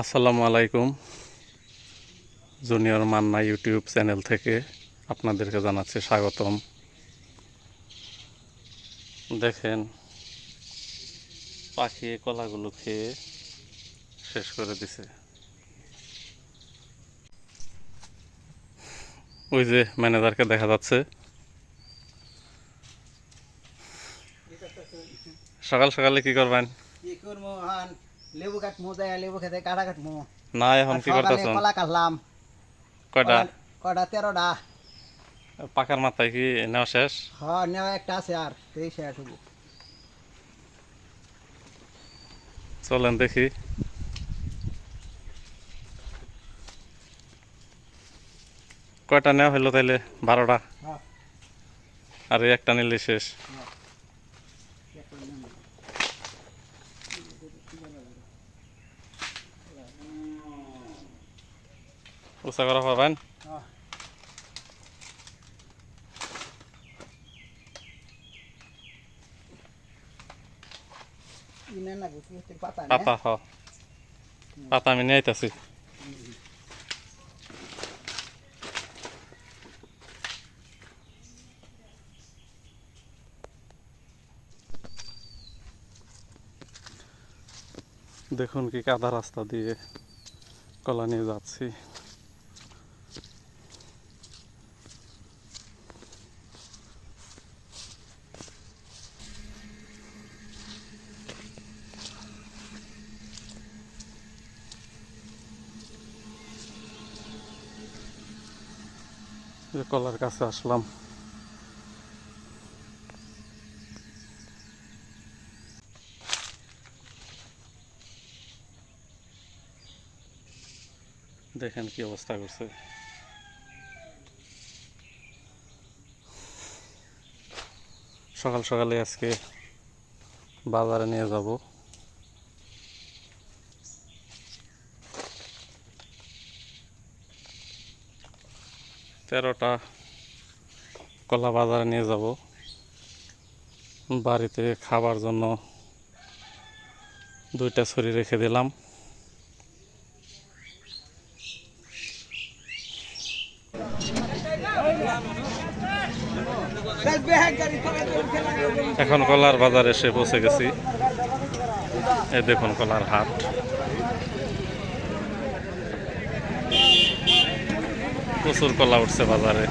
আসসালামু আলাইকুম। Junior Manna YouTube channel থেকে আপনাদেরকে জানাচ্ছি স্বাগতম। দেখেন, পাখি কলাগুলো খেয়ে শেষ করে দিছে। ওই যে ম্যানেজারকে দেখা যাচ্ছে। সকাল সকালে কি করবেন? কি করব লেবু কাটমু দেয় লেবু খেতে কাটা কাটমু না এখন কি আর কলা কাটলাম। কয়টা? কয়টা? তেরোটা। পাকার মাথায় কি নেওয়া শেষ? হ নেওয়া একটা আছে আর এই শেষ হব। চলেন দেখি। কয়টা নেওয়া হইল তাইলে? বারোটা? হ্যাঁ। আর একটা নিলে শেষ। উষা করা পাবেন হ্যাঁ। ইনে না গুছি পাতা নে পাতা হ পাতা আমি নিয়ে আইতাছি দেখুন কি কাদা রাস্তা দিয়ে কলা নিয়ে যাচ্ছি কলার কাছে আসলাম। দেখেন কি অবস্থা করছে। সকাল সকালে আজকে বাজারে নিয়ে যাব। তেরোটা কলা বাজারে নিয়ে যাব। বাড়িতে খাবার জন্য দুইটা ছড়ি রেখে দিলাম। এখন কলার বাজারে এসে পৌঁছে গেছি। এ দেখুন কলার হাট। প্রচুর কলা উঠছে বাজারে।